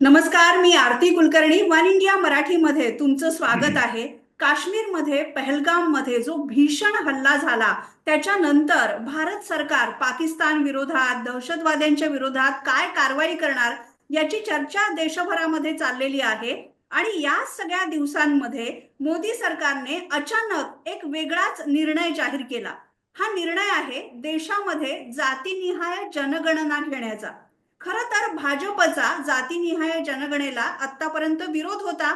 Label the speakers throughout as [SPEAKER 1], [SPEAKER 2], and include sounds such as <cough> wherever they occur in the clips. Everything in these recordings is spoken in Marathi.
[SPEAKER 1] नमस्कार मी आरती कुलकर्णी वन इंडिया मराठीमध्ये तुमचं स्वागत आहे. काश्मीरमध्ये पहलगाममध्ये जो भीषण हल्ला झाला त्याच्यानंतर भारत सरकार पाकिस्तान विरोधात दहशतवाद्यांच्या विरोधात काय कारवाई करणार याची चर्चा देशभरामध्ये चाललेली आहे. आणि या सगळ्या दिवसांमध्ये मोदी सरकारने अचानक एक वेगळाच निर्णय जाहीर केला. हा निर्णय आहे देशामध्ये जातीनिहाय जनगणना घेण्याचा. खर तर भाजपचा जातीनिहाय जनगणनेला आतापर्यंत विरोध होता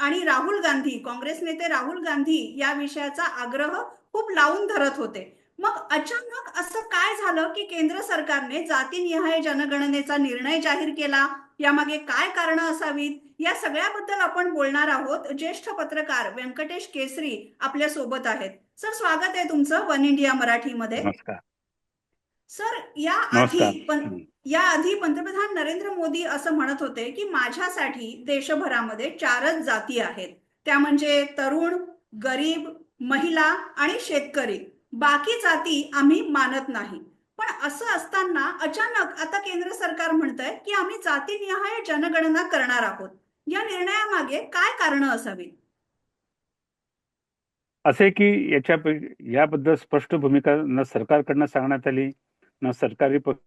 [SPEAKER 1] आणि राहुल गांधी काँग्रेस नेते राहुल गांधी या विषयाचा आग्रह खूप लावून धरत होते. मग अचानक असं काय झालं की केंद्र सरकारने जातीनिहाय जनगणनेचा निर्णय जाहीर केला? यामागे काय कारण असावीत? या सगळ्याबद्दल आपण बोलणार आहोत. ज्येष्ठ पत्रकार व्यंकटेश केसरी आपल्यासोबत आहेत. सर स्वागत आहे तुमचं वन इंडिया मराठीमध्ये. सर या आधी पण. याआधी पंतप्रधान नरेंद्र मोदी असं म्हणत होते की माझ्यासाठी देशभरामध्ये चारच जाती आहेत. त्या म्हणजे तरुण गरीब महिला आणि शेतकरी. बाकी जाती आम्ही मानत नाही. पण असं असताना अचानक आता केंद्र सरकार म्हणतंय की आम्ही जातीनिहाय जनगणना करणार आहोत. या निर्णयामागे काय कारण असावी
[SPEAKER 2] असे की याच्या याबद्दल स्पष्ट भूमिका न सरकारकडनं सांगण्यात आली न सरकारी पक्ष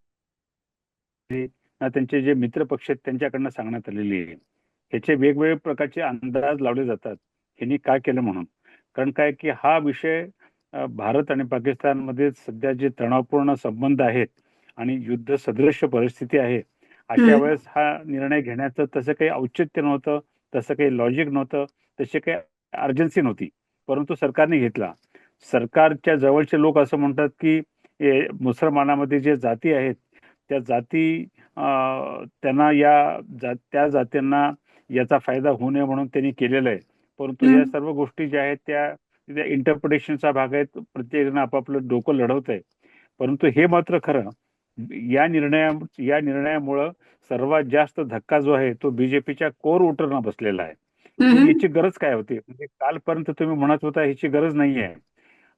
[SPEAKER 2] त्यांचे जे मित्र पक्ष आहेत त्यांच्याकडनं सांगण्यात आलेली आहे. ह्याचे वेगवेगळे प्रकारचे अंदाज लावले जातात. ह्यांनी काय केलं म्हणून? कारण काय की हा विषय भारत आणि पाकिस्तानमध्ये सध्या जे तणावपूर्ण संबंध आहेत आणि युद्ध सदृश परिस्थिती आहे अशा. वेळेस हा निर्णय घेण्याचं तसं काही औचित्य नव्हतं तसं काही लॉजिक नव्हतं तशी काही अर्जन्सी नव्हती. परंतु सरकारने घेतला. सरकारच्या जवळचे लोक असं म्हणतात की मुसलमानामध्ये जे जाती आहेत त्या जाती त्यांना या जा त्या जातींना याचा फायदा होऊ नये म्हणून त्यांनी केलेलं आहे. परंतु या. सर्व गोष्टी ज्या आहेत त्या त्या इंटरप्रिटेशनचा भाग आहेत प्रत्येकजण आपापलं डोकं लढवत आहे परंतु हे मात्र खरं या निर्णया या निर्णयामुळं सर्वात जास्त धक्का जो आहे तो बीजेपीच्या कोर वोटरना बसलेला आहे. याची गरज काय होती? म्हणजे कालपर्यंत तुम्ही म्हणत होता ह्याची गरज नाही आहे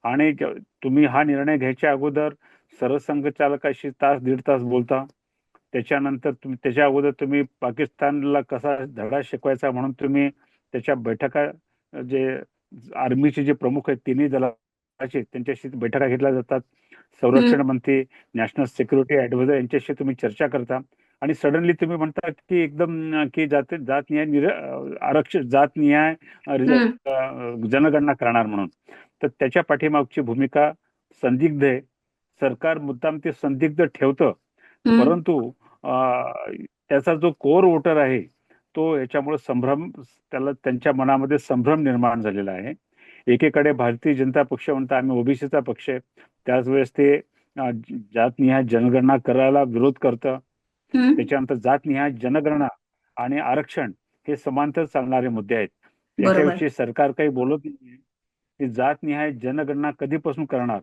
[SPEAKER 2] आणि तुम्ही हा निर्णय घ्यायच्या अगोदर सरसंघचालकाशी तास दीड तास बोलता. त्याच्यानंतर तुम्ही त्याच्या अगोदर तुम्ही पाकिस्तानला कसा धडा शिकवायचा म्हणून तुम्ही त्याच्या बैठका जे आर्मीचे जे प्रमुख आहेत तिन्ही दलाचे त्यांच्याशी बैठका घेतल्या जातात. संरक्षण मंत्री नॅशनल सिक्युरिटी ऍडवायझर यांच्याशी तुम्ही चर्चा करता. आणि सडनली तुम्ही म्हणता की एकदम की जात जातनिहाय निर अं, आरक्षित रिज- अं, जनगणना करणार म्हणून. तर त्याच्या पाठीमागची भूमिका संदिग्ध आहे. सरकार मुद्दाम ते संदिग्ध ठेवतं. परंतु त्याचा जो कोर वोटर आहे तो याच्यामुळे संभ्रम त्याला त्यांच्या मनामध्ये संभ्रम निर्माण झालेला आहे. एकीकडे भारतीय जनता पक्ष म्हणता आम्ही ओबीसीचा पक्ष आहे. त्याच वेळेस ते जातनिहाय जनगणना करायला विरोध करतं. त्याच्यानंतर जातनिहाय जनगणना आणि आरक्षण हे समांतर चालणारे मुद्दे आहेत. त्याच्याविषयी सरकार काही बोलत नाही की जातनिहाय जनगणना कधीपासून करणार?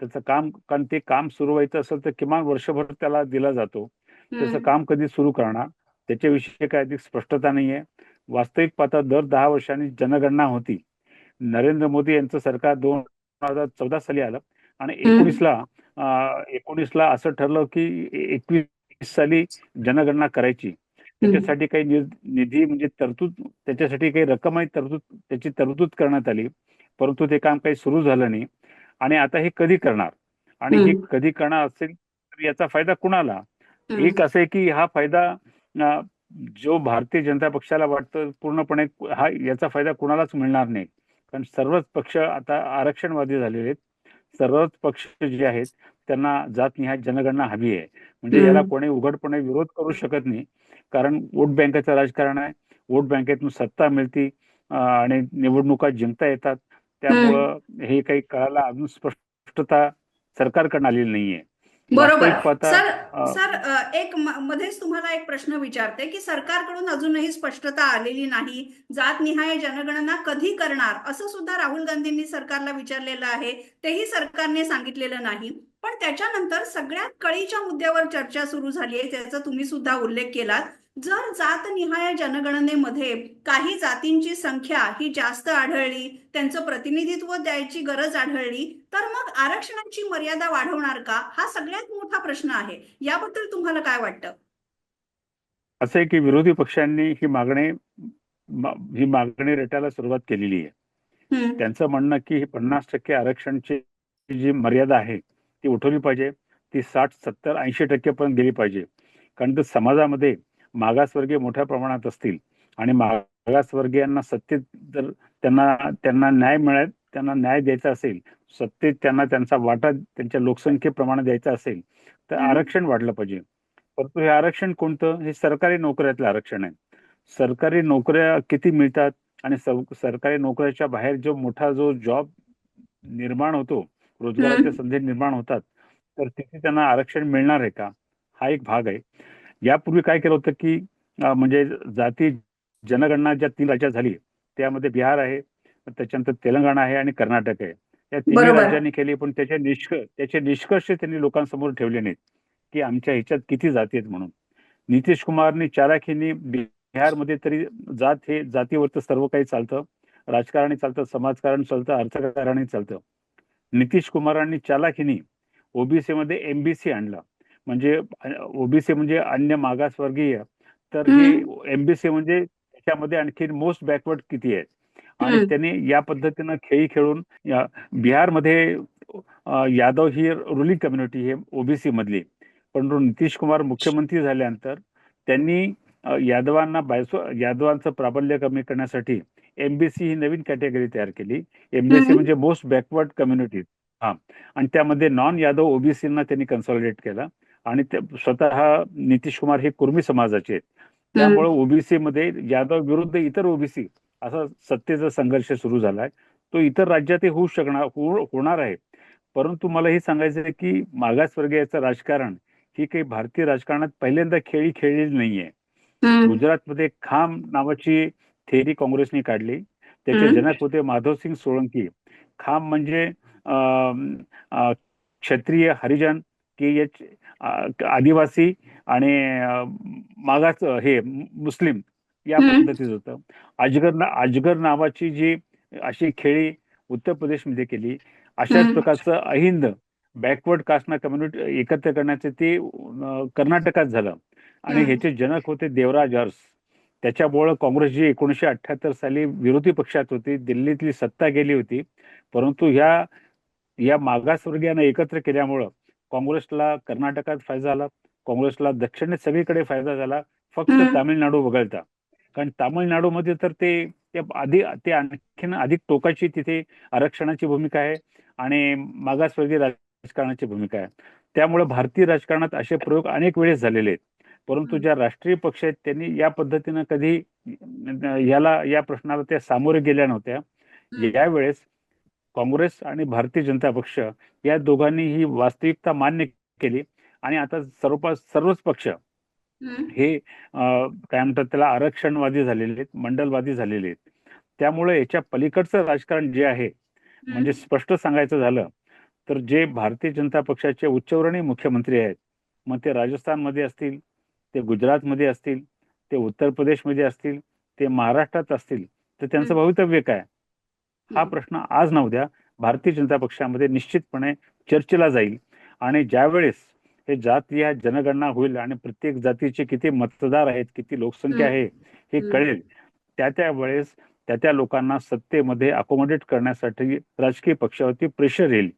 [SPEAKER 2] त्याचं काम कारण ते काम सुरू व्हायचं असेल तर किमान वर्षभर त्याला दिला जातो. त्याचं. काम कधी सुरू करणार? त्याच्याविषयी काय अधिक स्पष्टता नाहीये. वास्तविक पाहता दर दहा वर्षांनी जनगणना होती. नरेंद्र मोदी यांचं सरकार दोन हजार चौदा साली आलं आणि. एकोणीसला एकोणीसला असं ठरलं की एकवीस साली जनगणना करायची. त्याच्यासाठी काही निधी म्हणजे तरतूद त्याच्यासाठी काही रक्कमही तरतूद त्याची तरतूद करण्यात आली. परंतु ते काम काही सुरू झालं नाही. आणि आता हे कधी करणार? आणि हे. कधी करणार असेल तर याचा फायदा कुणाला. एक असं आहे की हा फायदा जो भारतीय जनता पक्षाला वाटतं पूर्णपणे हा याचा फायदा कुणालाच मिळणार नाही. कारण सर्वच पक्ष आता आरक्षणवादी झालेले आहेत. सर्वच पक्ष जे आहेत त्यांना जातनिहाय जनगणना हवी आहे. म्हणजे. याला कोणी उघडपणे विरोध करू शकत नाही. कारण वोट बँकेचं राजकारण आहे. वोट बँकेतून सत्ता मिळती आणि निवडणुका जिंकता येतात. त्यामुळं हे काही कळायला अजून स्पष्टता सरकारकडून आलेली नाहीये.
[SPEAKER 1] बरोबर. सर सर एक मध्येच तुम्हाला एक प्रश्न विचारते की सरकारकडून अजूनही स्पष्टता आलेली नाही जातनिहाय जनगणना कधी करणार असं सुद्धा राहुल गांधींनी सरकारला विचारलेलं आहे तेही सरकारने सांगितलेलं नाही. पण त्याच्यानंतर सगळ्यात कळीच्या मुद्द्यावर चर्चा सुरू झाली आहे त्याचा तुम्ही सुद्धा उल्लेख केलात. जर जातनिहाय जनगणनेमध्ये काही जातींची संख्या ही जास्त आढळली त्यांचं प्रतिनिधित्व द्यायची गरज आढळली तर मग आरक्षणाची मर्यादा वाढवणार का? हा सगळ्यात मोठा प्रश्न आहे. याबद्दल तुम्हाला काय वाटतं?
[SPEAKER 2] असं की विरोधी पक्षांनी ही मागणी ही मागणी रेटायला सुरुवात केलेली आहे. त्यांचं म्हणणं की ही पन्नास टक्के आरक्षणची जी मर्यादा आहे ती उठवली पाहिजे ती साठ सत्तर ऐंशी टक्के पर्यंत गेली पाहिजे. कारण तर समाजामध्ये मागासवर्गीय मोठ्या प्रमाणात असतील आणि मागासवर्गीयांना सत्तेत जर त्यांना त्यांना न्याय मिळत त्यांना न्याय द्यायचा असेल सत्तेत त्यांना त्यांचा वाटा त्यांच्या लोकसंख्येप्रमाणे द्यायचा असेल तर. आरक्षण वाढलं पाहिजे. परंतु हे आरक्षण कोणतं? हे सरकारी नोकऱ्यातलं आरक्षण आहे. सरकारी नोकऱ्या किती मिळतात आणि सरकारी नोकऱ्याच्या बाहेर जो मोठा जो जॉब निर्माण होतो रोजगाराच्या संधी निर्माण होतात तर तिथे त्यांना आरक्षण मिळणार आहे का? हा एक भाग आहे. यापूर्वी काय केलं होतं की म्हणजे जाती जनगणना ज्या तीन राज्यात झाली त्यामध्ये बिहार आहे त्याच्यानंतर तेलंगणा आहे आणि कर्नाटक आहे. या तिन्ही. राज्यांनी केली पण त्याचे निष्कर्ष त्याचे निष्कर्ष त्यांनी लोकांसमोर ठेवले नाहीत की आमच्या ह्याच्यात किती जाती आहेत म्हणून. नितीश कुमारनी चालाखीनी बिहारमध्ये तरी जात हे जातीवरचं सर्व काही चालतं राजकारणी चालतं समाजकारण चालतं अर्थकारणी चालतं. नितीश कुमारांनी चालाखीनी ओबीसी मध्ये एमबीसी आणलं. म्हणजे ओबीसी म्हणजे अन्य मागासवर्गीय. तर हे एमबीसी म्हणजे त्याच्यामध्ये आणखी मोस्ट बॅकवर्ड किती आहेत? आणि. त्यांनी या पद्धतीनं खेळी खेळून बिहारमध्ये यादव ही रुलिंग कम्युनिटी हे ओबीसी मधली पण नितीश कुमार मुख्यमंत्री झाल्यानंतर त्यांनी यादवांना बायसो यादवांचं प्राबल्य कमी करण्यासाठी एमबीसी ही नवीन कॅटेगरी तयार केली. एमबीसी. म्हणजे मोस्ट बॅकवर्ड कम्युनिटी. हा. आणि त्यामध्ये नॉन यादव ओबीसींना त्यांनी कन्सॉलिडेट केलं. आणि ते स्वतः नितीश कुमार हे कुर्मी समाजाचे आहेत. त्यामुळे ओबीसी मध्ये यादव विरुद्ध इतर ओबीसी असा सत्तेचा संघर्ष सुरू झालाय. तो इतर राज्यातही होऊ शकणार होणार आहे. परंतु मला हे सांगायचं आहे की मागासवर्गीयाचं राजकारण ही काही भारतीय राजकारणात पहिल्यांदा खेळी खेळलेली नाहीये. गुजरातमध्ये खाम नावाची थेरी काँग्रेसने काढली. त्याचे. जनक होते माधवसिंग सोळंकी. खाम म्हणजे क्षत्रिय हरिजन की एच आदिवासी आणि मागास हे मुस्लिम या
[SPEAKER 1] हम्म.
[SPEAKER 2] पद्धतीत होतं अजगर अजगर नावाची जी अशी खेळी उत्तर प्रदेशमध्ये केली अशाच. प्रकारचं अहिंद बॅकवर्ड कास्टना कम्युनिटी एकत्र करण्याचे ते कर्नाटकात झालं आणि. ह्याचे जनक होते देवराज अरस त्याच्यामुळं काँग्रेस जी एकोणीशे अठ्याहत्तर साली विरोधी पक्षात होती दिल्लीतली सत्ता गेली होती परंतु ह्या या मागासवर्गीयांना एकत्र केल्यामुळं काँग्रेसला कर्नाटकात फायदा झाला काँग्रेसला दक्षिणेत सगळीकडे फायदा झाला फक्त. तामिळनाडू वगळता कारण तामिळनाडूमध्ये तर ते आधी ते आणखीन अधिक टोकाची तिथे आरक्षणाची भूमिका आहे आणि मागासवर्गीय राजकारणाची भूमिका आहे त्यामुळे भारतीय राजकारणात असे प्रयोग अनेक वेळेस झालेले आहेत परंतु. ज्या राष्ट्रीय पक्ष आहेत त्यांनी या पद्धतीनं कधी याला या प्रश्नाला त्या सामोरे गेल्या नव्हत्या. यावेळेस काँग्रेस आणि भारतीय जनता पक्ष या दोघांनी ही वास्तविकता मान्य केली आणि आता सर्व सर्वच पक्ष. हे काय म्हणतात त्याला आरक्षणवादी झालेले आहेत मंडलवादी झालेले आहेत त्यामुळे याच्या पलीकडचं राजकारण जे आहे म्हणजे स्पष्ट सांगायचं झालं तर जे भारतीय जनता पक्षाचे उच्चवर्णीय मुख्यमंत्री आहेत मग ते राजस्थानमध्ये असतील ते गुजरातमध्ये असतील ते उत्तर प्रदेशमध्ये असतील ते महाराष्ट्रात असतील तर त्यांचं. भवितव्य काय हा. प्रश्न आज ना उद्या भारतीय जनता पक्षामध्ये निश्चितपणे चर्चेला जाईल आणि ज्यावेळेस हे जातीय जनगणना होईल आणि प्रत्येक जातीचे किती मतदार आहेत किती लोकसंख्या. आहे हे. कळेल त्या त्या वेळेस त्या त्या लोकांना सत्तेमध्ये अकोमोडेट करण्यासाठी राजकीय पक्षावरती प्रेशर येईल.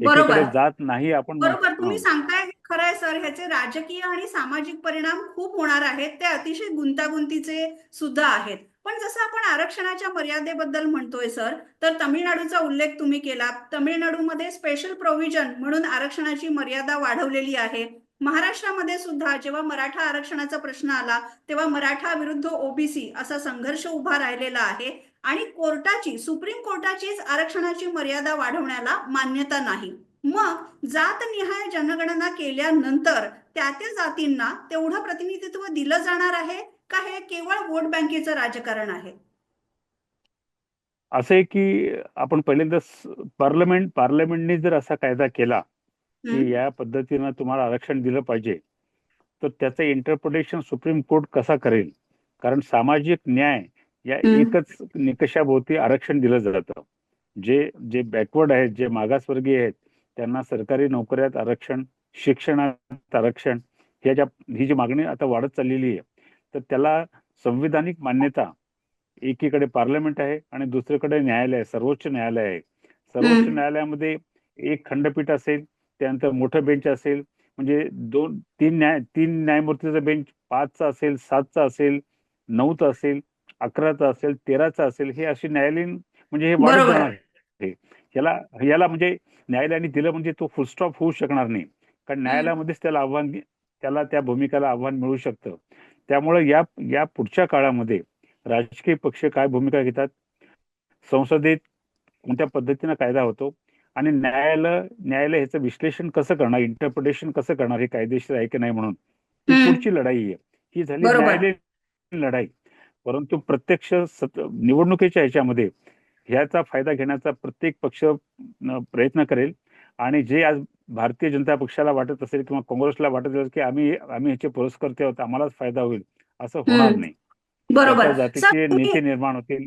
[SPEAKER 2] एकीकडे जात नाही आपण
[SPEAKER 1] बरोबर तुम्ही
[SPEAKER 2] हं.
[SPEAKER 1] सांगताय खरं आहे सर ह्याचे राजकीय आणि सामाजिक परिणाम खूप होणार आहेत ते अतिशय गुंतागुंतीचे सुद्धा आहेत पण जसं आपण आरक्षणाच्या मर्यादेबद्दल म्हणतोय सर तर तामिळनाडूचा उल्लेख तुम्ही केला. तमिळनाडूमध्ये स्पेशल प्रोव्हिजन म्हणून आरक्षणाची मर्यादा वाढवलेली आहे. महाराष्ट्रामध्ये सुद्धा जेव्हा मराठा आरक्षणाचा प्रश्न आला तेव्हा मराठा विरुद्ध ओबीसी असा संघर्ष उभा राहिलेला आहे आणि कोर्टाची सुप्रीम कोर्टाचीच आरक्षणाची मर्यादा वाढवण्याला मान्यता नाही. मग जातनिहाय जनगणना केल्यानंतर त्या त्या जातींना तेवढं प्रतिनिधित्व दिलं जाणार आहे? का हे केवळ वोट बँकेचं राजकारण आहे.
[SPEAKER 2] असं आहे की आपण पहिल्यांदा पार्लमेंट पार्लमेंटने जर असा कायदा केला की या पद्धतीनं तुम्हाला आरक्षण दिलं पाहिजे तर त्याचं इंटरप्रिटेशन सुप्रीम कोर्ट कसा करेल? कारण सामाजिक न्याय या. एकच निकषाभोवती आरक्षण दिलं जातं. जे जे बॅकवर्ड आहेत जे मागासवर्गीय आहेत त्यांना सरकारी नोकऱ्यात आरक्षण शिक्षणात आरक्षण ह्या ज्या ही जी मागणी आता वाढत चाललेली आहे. तर त्याला संविधानिक मान्यता एकीकडे पार्लमेंट आहे आणि दुसरीकडे न्यायालय आहे, सर्वोच्च न्यायालय आहे. सर्वोच्च. न्यायालयामध्ये एक खंडपीठ असेल त्यानंतर मोठं बेंच असेल म्हणजे दोन तीन न्याय तीन न्यायमूर्तीचा बेंच पाचचा असेल सातचा असेल नऊचा असेल अकराचा असेल तेराचा असेल हे अशी न्यायालयीन म्हणजे हे वाढत. जाणार आहे. याला याला म्हणजे न्यायालयाने दिलं म्हणजे तो फुलस्टॉप होऊ शकणार नाही. कारण न्यायालयामध्येच त्याला आव्हान त्याला त्या भूमिकेला आव्हान मिळू शकतं. त्यामुळे या या पुढच्या काळामध्ये राजकीय पक्ष काय भूमिका घेतात? संसदेत कोणत्या पद्धतीनं कायदा होतो? आणि न्यायालय न्यायालय ह्याचं विश्लेषण कसं करणार? इंटरप्रिटेशन कसं करणार? हे कायदेशीर आहे की नाही म्हणून. पुढची लढाई आहे. ही झाली
[SPEAKER 1] बरोबर.
[SPEAKER 2] न्यायालयीन लढाई. परंतु प्रत्यक्ष सत- निवडणुकीच्या ह्याच्यामध्ये ह्याचा फायदा घेण्याचा प्रत्येक पक्ष प्रयत्न करेल. आणि जे आज भारतीय जनता पक्षाला वाटत असेल किंवा काँग्रेसला वाटत असेल की आम्ही आम्ही ह्याचे पुरस्कर्ते आहोत आम्हालाच फायदा होईल असं होणार. नाही.
[SPEAKER 1] बरोबर.
[SPEAKER 2] जातीचे नेते निर्माण होतील.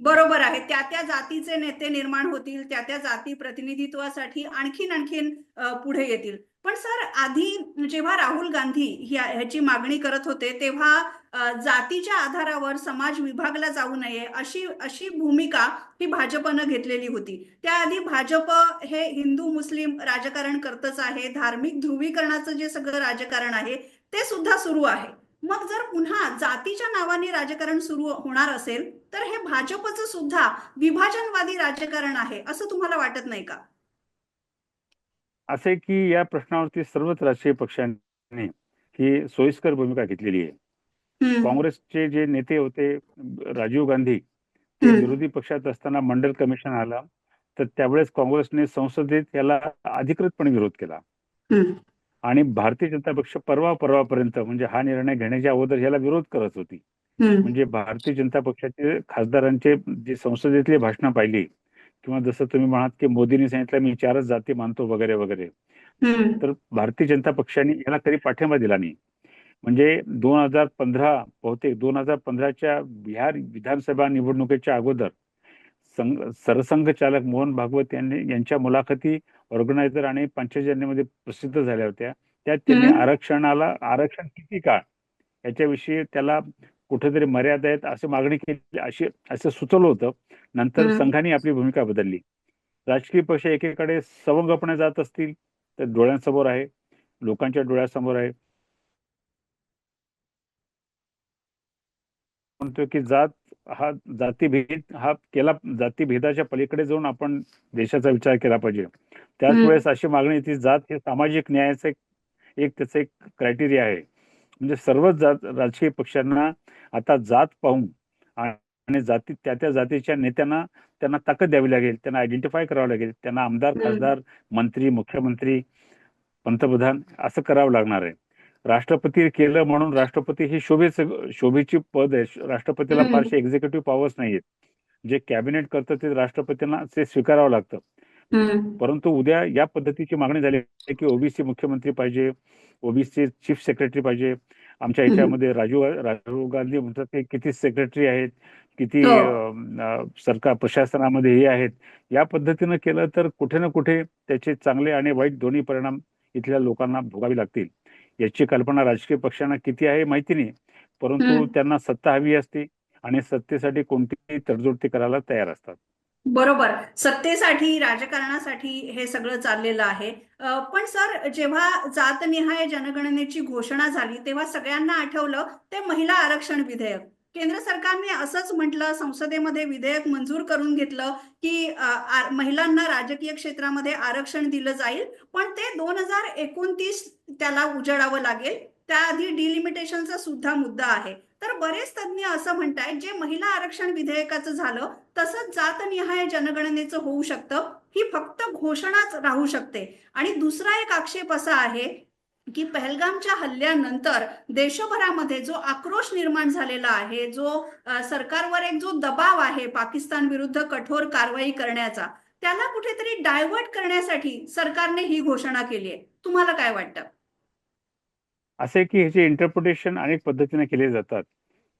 [SPEAKER 1] बरोबर आहे. त्या त्या जातीचे नेते निर्माण होतील त्या त्या जाती प्रतिनिधित्वासाठी आणखीन आणखीन पुढे येतील. पण सर आधी जेव्हा राहुल गांधी ह्याची मागणी करत होते तेव्हा जातीच्या आधारावर समाज विभागला जाऊ नये अशी अशी भूमिका ही भाजपनं घेतलेली होती. त्याआधी भाजप हे हिंदू मुस्लिम राजकारण करतच आहे. धार्मिक ध्रुवीकरणाचं जे सगळं राजकारण आहे ते सुद्धा सुरू आहे. मग जर पुन्हा जातीच्या नावाने राजकारण सुरू होणार असेल तर हे भाजपचं सुद्धा विभाजनवादी राजकारण आहे असं तुम्हाला वाटत नाही का?
[SPEAKER 2] असे की या प्रश्नावरती सर्वच राजकीय पक्षांनी ही सोयीस्कर भूमिका घेतलेली आहे. काँग्रेसचे जे नेते होते राजीव गांधी ते. विरोधी पक्षात असताना मंडल कमिशन आला तर त्यावेळेस काँग्रेसने संसदेत याला अधिकृतपणे विरोध केला. आणि भारतीय जनता पक्ष परवा परवापर्यंत म्हणजे हा निर्णय घेण्याच्या अगोदर याला विरोध करत होती. म्हणजे भारतीय जनता पक्षाचे खासदारांचे जे संसदेतली भाषणं पाहिली किंवा जसं तुम्ही म्हणात की मोदींनी सांगितलं मी चारच जाती मानतो वगैरे वगैरे. तर भारतीय जनता पक्षाने याला कधी पाठिंबा दिला नाही. म्हणजे दोन हजार पंधरा बहुतेक दोन हजार पंधराच्या बिहार विधानसभा निवडणुकीच्या अगोदर संघ सरसंघ चालक मोहन भागवत यांनी यांच्या मुलाखती ऑर्गनायझर आणि पंचजन्यमध्ये प्रसिद्ध झाल्या होत्या. त्यात त्यांनी. आरक्षणाला आरक्षण किती काळ? याच्याविषयी त्याला कुठेतरी मर्यादा आहेत अशी मागणी केली अशी असं सुचवलं होतं. नंतर. संघाने आपली भूमिका बदलली. राजकीय पक्ष एकीकडे सवंगपणे जात असतील तर डोळ्यांसमोर आहे. लोकांच्या डोळ्यासमोर आहे. म्हणतो की जात हा जातीभेद हा केला जातीभेदाच्या पलीकडे जाऊन आपण देशाचा विचार केला पाहिजे त्याच. वेळेस अशी मागणी येते जात हे सामाजिक न्यायाचं एक त्याचं एक क्रायटेरिया आहे म्हणजे सर्वच जात राजकीय पक्षांना आता जात पाहून आणि जाती त्या त्या जातीच्या नेत्यांना त्यांना ताकद द्यावी लागेल त्यांना आयडेंटिफाय करावं लागेल त्यांना आमदार. खासदार मंत्री मुख्यमंत्री पंतप्रधान असं करावं लागणार आहे राष्ट्रपती केलं म्हणून राष्ट्रपती ही शोभेचं शोभेची पद आहे. राष्ट्रपतीला. फारसे एक्झिक्युटिव्ह पॉवर्स नाहीयेत. जे कॅबिनेट करतं ते राष्ट्रपतींना ते स्वीकारावं लागतं. परंतु उद्या या पद्धतीची मागणी झाली की ओबीसी मुख्यमंत्री पाहिजे ओबीसी चीफ सेक्रेटरी पाहिजे. आमच्या. याच्यामध्ये राजीव राजीव गांधी म्हणतात ते किती सेक्रेटरी आहेत किती
[SPEAKER 1] हो.
[SPEAKER 2] सरकार प्रशासनामध्ये हे आहेत. या पद्धतीनं केलं तर कुठे ना कुठे त्याचे चांगले आणि वाईट दोन्ही परिणाम इथल्या लोकांना भोगावे लागतील. याची कल्पना राजकीय पक्षांना किती आहे माहिती नाही. परंतु. त्यांना सत्ता हवी असते आणि सत्तेसाठी कोणतीही तडजोड ते करायला तयार असतात.
[SPEAKER 1] बरोबर. सत्तेसाठी राजकारणासाठी हे सगळं चाललेलं आहे. पण सर जेव्हा जातनिहाय जनगणनेची घोषणा झाली तेव्हा सगळ्यांना आठवलं ते महिला आरक्षण विधेयक. केंद्र सरकारने असंच म्हटलं संसदेमध्ये विधेयक मंजूर करून घेतलं की महिलांना राजकीय क्षेत्रामध्ये आरक्षण दिलं जाईल पण ते दोन हजार एकोणतीस त्याला उजळावं लागेल. त्याआधी डिलिमिटेशनचा सुद्धा मुद्दा आहे. तर बरेच तज्ज्ञ असं म्हणतायत जे महिला आरक्षण विधेयकाचं झालं तसंच जातनिहाय जनगणनेचं होऊ शकतं ही फक्त घोषणाच राहू शकते. आणि दुसरा एक आक्षेप असा आहे की पहलगामच्या हल्ल्यानंतर देशभरामध्ये जो आक्रोश निर्माण झालेला आहे जो सरकारवर एक जो दबाव आहे पाकिस्तान विरुद्ध कठोर कारवाई करण्याचा त्याला कुठेतरी डायव्हर्ट करण्यासाठी सरकारने ही घोषणा केली आहे. तुम्हाला काय वाटतं?
[SPEAKER 2] असे की ह्याचे इंटरप्रिटेशन अनेक पद्धतीने केले जातात.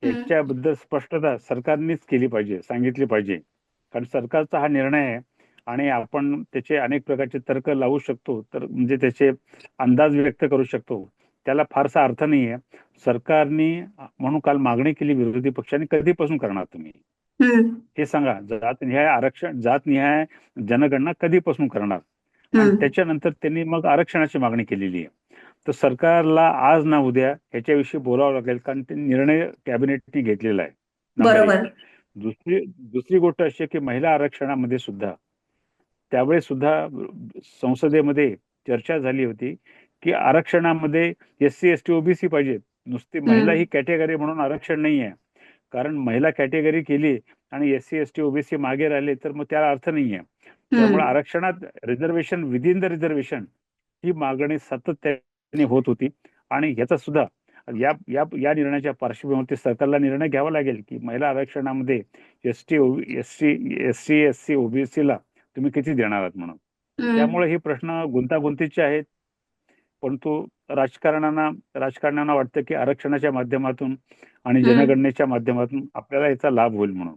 [SPEAKER 2] याच्याबद्दल स्पष्टता सरकारनेच केली पाहिजे सांगितली पाहिजे. कारण सरकारचा हा निर्णय आहे आणि आपण त्याचे अनेक प्रकारचे तर्क लावू शकतो. तर म्हणजे त्याचे अंदाज व्यक्त करू शकतो. त्याला फारसा अर्थ नाहीये. सरकारने म्हणून काल मागणी केली विरोधी पक्षांनी कधीपासून करणार तुम्ही? हे सांगा. जातनिहाय आरक्षण जातनिहाय जनगणना कधीपासून करणार? आणि त्याच्यानंतर त्यांनी मग आरक्षणाची मागणी केलेली आहे. तर सरकारला आज ना उद्या ह्याच्याविषयी बोलावं लागेल कारण ते निर्णय कॅबिनेटने घेतलेला आहे. दुसरी दुसरी गोष्ट अशी आहे की महिला आरक्षणामध्ये सुद्धा त्यावेळेस सुद्धा संसदेमध्ये चर्चा झाली होती की आरक्षणामध्ये S C S T OBC पाहिजेत. नुसती महिला ही कॅटेगरी म्हणून आरक्षण नाही आहे कारण महिला कॅटेगरी केली आणि S C S T OBC मागे राहिले तर मग त्याला अर्थ नाही आहे त्यामुळे आरक्षणात रिझर्वेशन विदिन द रिझर्वेशन ही मागणी सातत्याने होत होती. आणि ह्याचा सुद्धा या या या निर्णयाच्या पार्श्वभूमीवरती सरकारला निर्णय घ्यावा लागेल की महिला आरक्षणामध्ये S T S C S C S C ओबीसीला तुम्ही किती देणार आहात म्हणून? त्यामुळे हे प्रश्न गुंतागुंतीचे आहेत. परंतु राजकारणांना राजकारण्यांना वाटतं की आरक्षणाच्या माध्यमातून आणि. जनगणनेच्या माध्यमातून आपल्याला याचा लाभ होईल म्हणून.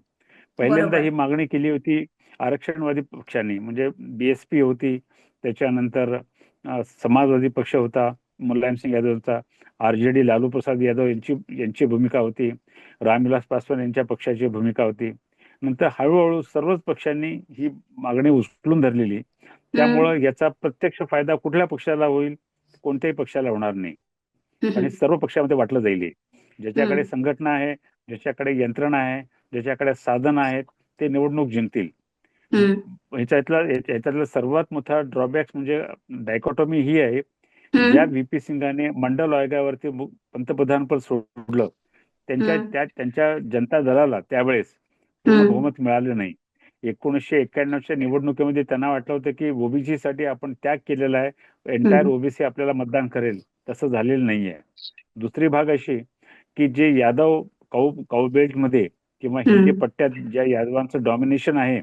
[SPEAKER 2] पहिल्यांदा. ही मागणी केली होती आरक्षणवादी पक्षांनी म्हणजे बीएसपी होती. त्याच्यानंतर समाजवादी पक्ष होता मुलायमसिंग यादव होता आरजेडी लालू प्रसाद यादव यांची यांची भूमिका होती. रामविलास पासवान यांच्या पक्षाची भूमिका होती. नंतर हळूहळू सर्वच पक्षांनी ही मागणी उचलून धरलेली. त्यामुळं याचा प्रत्यक्ष फायदा कुठल्या पक्षाला होईल कोणत्याही पक्षाला होणार नाही. आणि सर्व पक्षामध्ये वाटलं जाईल. ज्याच्याकडे. संघटना आहे ज्याच्याकडे यंत्रणा आहे ज्याच्याकडे साधन आहेत ते निवडणूक जिंकतील. ह्याच्यातला ह्याच्यातला सर्वात मोठा ड्रॉबॅक म्हणजे डायकॉटॉमी ही आहे. ज्या व्हीपी सिंगाने मंडल आयोगावरती पंतप्रधानपद सोडलं त्यांच्या. त्या त्यांच्या जनता दलाला त्यावेळेस बहुमत मिळालं नाही. एकोणीसशे एक्क्याण्णवच्या निवडणुकीमध्ये त्यांना वाटलं होतं की ओबीसी साठी आपण त्याग केलेला आहे. एंटायर. ओबीसी आपल्याला मतदान करेल. तसं झालेलं नाहीये. दुसरी भाग अशी की जे यादव कौ कौ बेल्टमध्ये किंवा हिंदी. पट्ट्यात ज्या यादवांचं डॉमिनेशन आहे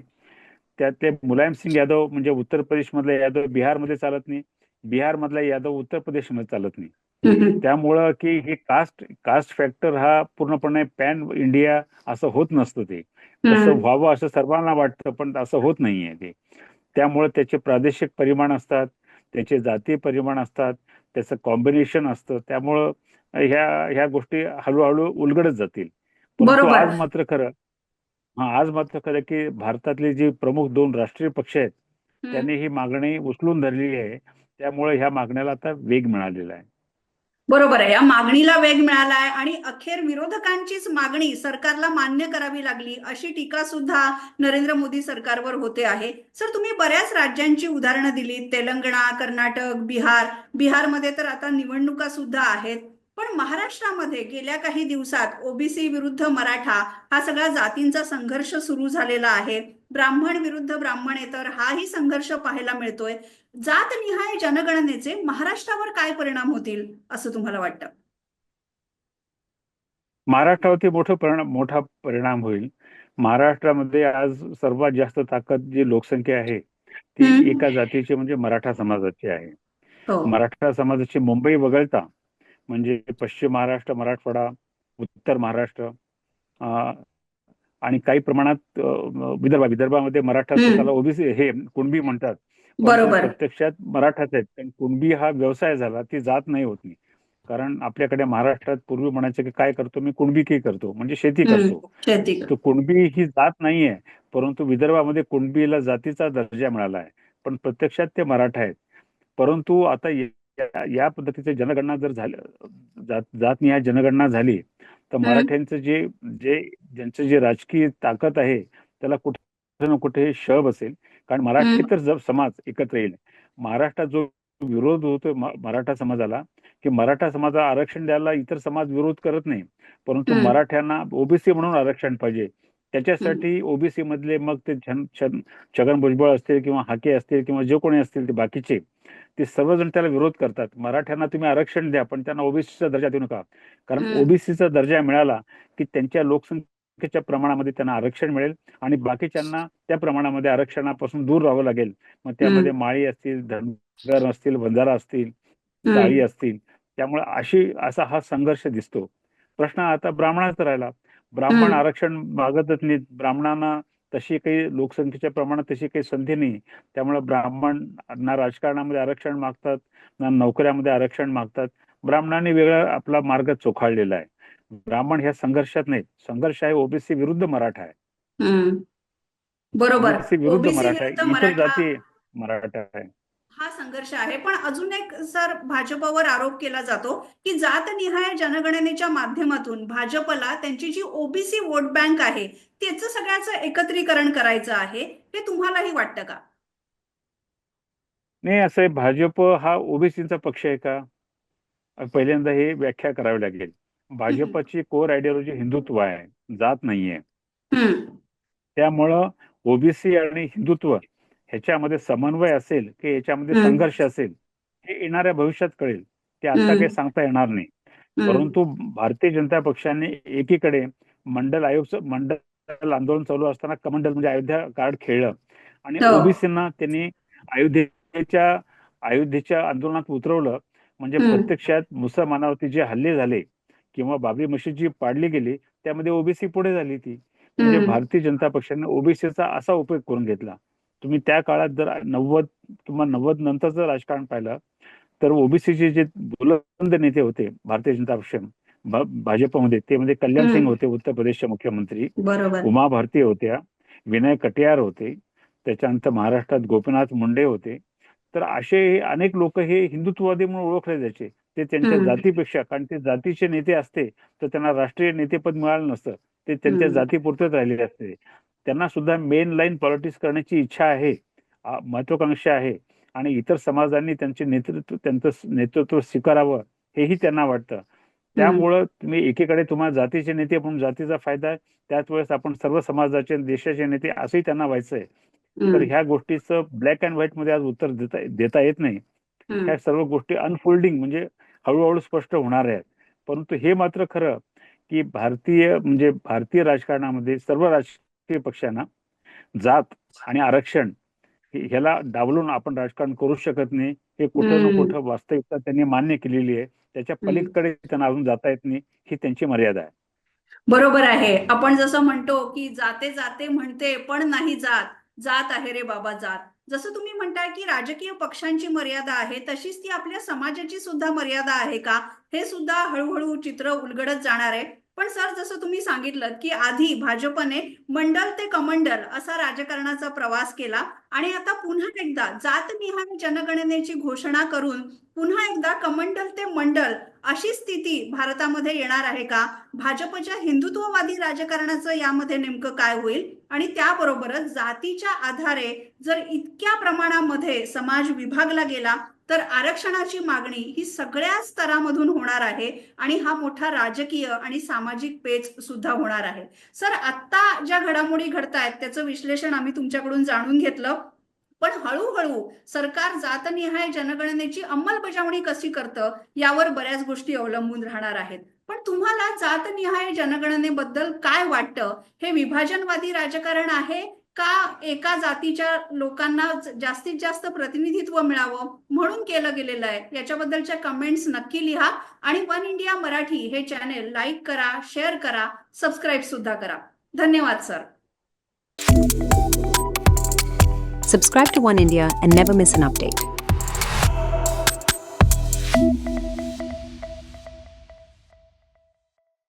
[SPEAKER 2] त्यातले मुलायम सिंग यादव म्हणजे उत्तर प्रदेश मधले यादव बिहारमध्ये चालत नाही. बिहार मधला यादव उत्तर प्रदेशमध्ये चालत नाही. <laughs> त्यामुळं की हे कास्ट कास्ट फॅक्टर हा पूर्णपणे पॅन इंडिया असं होत नसतं ते. तसं
[SPEAKER 1] हम्म,
[SPEAKER 2] व्हावं असं सर्वांना वाटतं पण असं होत नाहीये ते. त्यामुळे त्याचे प्रादेशिक परिमाण असतात त्याचे जातीय परिमाण असतात त्याचं कॉम्बिनेशन असतं. त्यामुळं ह्या ह्या गोष्टी हळूहळू उलगडत जातील.
[SPEAKER 1] बरोबर.
[SPEAKER 2] आज मात्र खरं हा आज मात्र खरं की भारतातले जे प्रमुख दोन राष्ट्रीय पक्ष आहेत. त्यांनी ही मागणी उचलून धरलेली आहे. त्यामुळे ह्या मागण्याला आता वेग मिळालेला आहे.
[SPEAKER 1] बरोबर आहे. या मागणीला वेग मिळाला आहे आणि अखेर विरोधकांचीच मागणी सरकारला मान्य करावी लागली अशी टीका सुद्धा नरेंद्र मोदी सरकारवर होते आहे. सर तुम्ही बऱ्याच राज्यांची उदाहरणं दिली. तेलंगणा कर्नाटक बिहार. बिहारमध्ये तर आता निवडणुका सुद्धा आहेत. पण महाराष्ट्रामध्ये गेल्या काही दिवसात ओबीसी विरुद्ध मराठा हा सगळा जातींचा संघर्ष सुरू झालेला आहे. ब्राह्मण विरुद्ध ब्राह्मणेतर हाही संघर्ष पाहायला मिळतोय. जातनिहाय जनगणनेचे महाराष्ट्रावर काय परिणाम होतील असं तुम्हाला वाटतं?
[SPEAKER 2] महाराष्ट्रावरती मोठं परिणाम मोठा परिणाम होईल. महाराष्ट्रामध्ये आज सर्वात जास्त ताकद जी लोकसंख्या आहे ती. एका जातीची म्हणजे मराठा समाजाची आहे.
[SPEAKER 1] हो.
[SPEAKER 2] मराठा समाजाची मुंबई वगळता म्हणजे पश्चिम महाराष्ट्र मराठवाडा उत्तर महाराष्ट्र आणि काही प्रमाणात विदर्भ विदर्भामध्ये मराठा. स्वतःला ओबीसी हे कुणबी म्हणतात.
[SPEAKER 1] बरोबर.
[SPEAKER 2] प्रत्यक्षात मराठाच आहेत. कारण कुणबी हा व्यवसाय झाला ती जात नाही होत नाही. कारण आपल्याकडे महाराष्ट्रात पूर्वी म्हणायचं की काय करतो मी? कुणबी की करतो. म्हणजे शेती. करतो. कुणबी ही जात नाहीये परंतु विदर्भामध्ये कुणबीला जातीचा दर्जा मिळाला आहे. पण प्रत्यक्षात ते मराठा आहेत. परंतु आता या- पद्धतीचे जनगणना जर झालं जात जातनिहाय जनगणना झाली तर. मराठ्यांचं जे जे ज्यांचं जे राजकीय ताकद आहे त्याला कुठे ना कुठे श बसेल कारण मराठी. तर जर समाज एकत्र येईल महाराष्ट्रात जो विरोध होतो मराठा समाजाला की मराठा समाजाला आरक्षण द्यायला इतर समाज विरोध करत नाही परंतु. मराठ्यांना ओबीसी म्हणून आरक्षण पाहिजे त्याच्यासाठी ओबीसी मधले मग ते छन- छन- छगन भुजबळ असतील किंवा हाके असतील किंवा जे कोणी असतील ते बाकीचे ते सर्वजण त्याला विरोध करतात. मराठ्यांना तुम्ही आरक्षण द्या पण त्यांना ओबीसीचा दर्जा देऊ नका. कारण. ओबीसीचा दर्जा मिळाला की त्यांच्या लोकसंख्येच्या प्रमाणामध्ये त्यांना आरक्षण मिळेल आणि बाकीच्यांना त्या प्रमाणामध्ये आरक्षणापासून दूर राहावं लागेल. मग त्यामध्ये माळी असतील धनगर असतील बंजारा असतील काळी असतील त्यामुळे अशी असा हा संघर्ष दिसतो. प्रश्न आता ब्राह्मणाचा राहिला. ब्राह्मण. आरक्षण मागतच नाहीत. ब्राह्मणांना तशी काही लोकसंख्येच्या प्रमाणात तशी काही संधी नाही. त्यामुळे ब्राह्मण ना राजकारणामध्ये आरक्षण मागतात ना नोकऱ्यामध्ये आरक्षण मागतात. ब्राह्मणांनी वेगळा आपला मार्ग चोखाळलेला आहे. ब्राह्मण ह्या संघर्षात नाही संघर्ष आहे ओबीसी विरुद्ध मराठा आहे.
[SPEAKER 1] बरोबर.
[SPEAKER 2] ओबीसी विरुद्ध मराठा आहे. इतर जाती मराठा आहे.
[SPEAKER 1] हा संघर्ष आहे. पण अजून एक सर भाजपवर आरोप केला जातो की जातनिहाय जनगणनेच्या माध्यमातून भाजपला त्यांची जी ओबीसी वोट बँक आहे त्याचं सगळ्याचं एकत्रीकरण करायचं आहे हे तुम्हालाही वाटतं का?
[SPEAKER 2] नाही असं भाजप हा ओबीसीचा पक्ष आहे का? पहिल्यांदा हे व्याख्या करावी लागेल. भाजपची कोर आयडियोलॉजी हिंदुत्व आहे जात नाहीये. त्यामुळं ओबीसी आणि हिंदुत्व ह्याच्यामध्ये समन्वय असेल की याच्यामध्ये. संघर्ष असेल हे येणाऱ्या भविष्यात कळेल ते आता. काही सांगता येणार नाही. परंतु भारतीय जनता पक्षाने एकीकडे मंडल आयोगचं मंडल आंदोलन चालू असताना कमंडल म्हणजे अयोध्या कार्ड खेळलं आणि
[SPEAKER 1] हो.
[SPEAKER 2] ओबीसींना त्यांनी अयोध्येच्या अयोध्येच्या आंदोलनात उतरवलं म्हणजे. प्रत्यक्षात मुसलमानावरती जे हल्ले झाले किंवा बाबरी मशीद जी पाडली गेली त्यामध्ये ओबीसी पुढे झाली ती म्हणजे. भारतीय जनता पक्षाने ओबीसीचा असा उपयोग करून घेतला तुम्ही त्या काळात जर नव्वद किंवा नव्वद नंतरचं राजकारण पाहिलं तर ओबीसीचे जे बुलंद नेते होते भारतीय जनता पक्ष भाजपमध्ये ते म्हणजे कल्याण. सिंग होते उत्तर प्रदेशचे मुख्यमंत्री उमा भारती होत्या विनय कटियार होते त्याच्यानंतर महाराष्ट्रात गोपीनाथ मुंडे होते तर असे अनेक लोक हे हिंदुत्ववादी म्हणून ओळखले जायचे ते त्यांच्या. जातीपेक्षा कारण ते जातीचे नेते असते तर त्यांना राष्ट्रीय नेतेपद मिळालं नसतं ते त्यांच्या. जातीपुरतेच राहिलेले असते त्यांना सुद्धा मेन लाईन पॉलिटिक्स करण्याची इच्छा आहे महत्वाकांक्षा आहे. आणि इतर समाजांनी त्यांचे नेतृत्व त्यांचं नेतृत्व स्वीकारावं हेही त्यांना वाटतं. त्यामुळं तुम्ही एकीकडे तुम्हाला जातीचे नेते म्हणून जातीचा फायदा आहे त्याच वेळेस आपण सर्व समाजाचे देशाचे नेते असंही त्यांना व्हायचंय तर. ह्या गोष्टीचं ब्लॅक अँड व्हाईटमध्ये आज उत्तर देता देता येत नाही. ह्या सर्व गोष्टी अनफोल्डिंग म्हणजे हळूहळू स्पष्ट होणार आहेत. परंतु हे मात्र खरं की भारतीय म्हणजे भारतीय राजकारणामध्ये सर्व राजकीय पक्षांना जात आणि आरक्षण ह्याला डावलून आपण राजकारण करू शकत नाही. हे कुठं ना. कुठं वास्तविकता त्यांनी मान्य केलेली आहे. त्याच्या. पलीकडे त्यांना अजून जाता येत नाही ही त्यांची मर्यादा आहे.
[SPEAKER 1] बरोबर आहे. आपण जसं म्हणतो की जाते जाते म्हणते पण नाही जात. जात आहे रे बाबा जात. जसं तुम्ही म्हणताय की राजकीय पक्षांची मर्यादा आहे तशीच ती आपल्या समाजाची सुद्धा मर्यादा आहे का? हे सुद्धा हळूहळू चित्र उलगडत जाणार आहे. पण सर जसं तुम्ही सांगितलं की आधी भाजपने मंडल ते कमंडल असा राजकारणाचा प्रवास केला आणि आता पुन्हा एकदा जातनिहाय जनगणनेची घोषणा करून पुन्हा एकदा कमंडल ते मंडल अशी स्थिती भारतामध्ये येणार आहे का? भाजपच्या हिंदुत्ववादी राजकारणाचं यामध्ये नेमकं काय होईल? आणि त्याबरोबरच जातीच्या आधारे जर इतक्या प्रमाणामध्ये समाज विभागला गेला तर आरक्षणाची मागणी ही सगळ्या स्तरामधून होणार आहे आणि हा मोठा राजकीय आणि सामाजिक पेच सुद्धा होणार आहे. सर आत्ता ज्या घडामोडी घडतायत त्याचं विश्लेषण आम्ही तुमच्याकडून जाणून घेतलं. पण हळूहळू सरकार जातनिहाय जनगणनेची अंमलबजावणी कशी करतं यावर बऱ्याच गोष्टी अवलंबून राहणार आहेत. पण तुम्हाला जातनिहाय जनगणनेबद्दल काय वाटतं? हे विभाजनवादी राजकारण आहे? का एका जातीच्या लोकांना जास्तीत जास्त प्रतिनिधित्व मिळावं म्हणून केलं गेलेलं आहे? याच्याबद्दलच्या कमेंट्स नक्की लिहा आणि वन इंडिया मराठी हे चॅनेल लाईक करा शेअर करा सबस्क्राईब सुद्धा करा. धन्यवाद sir
[SPEAKER 3] subscribe to one India and never miss an update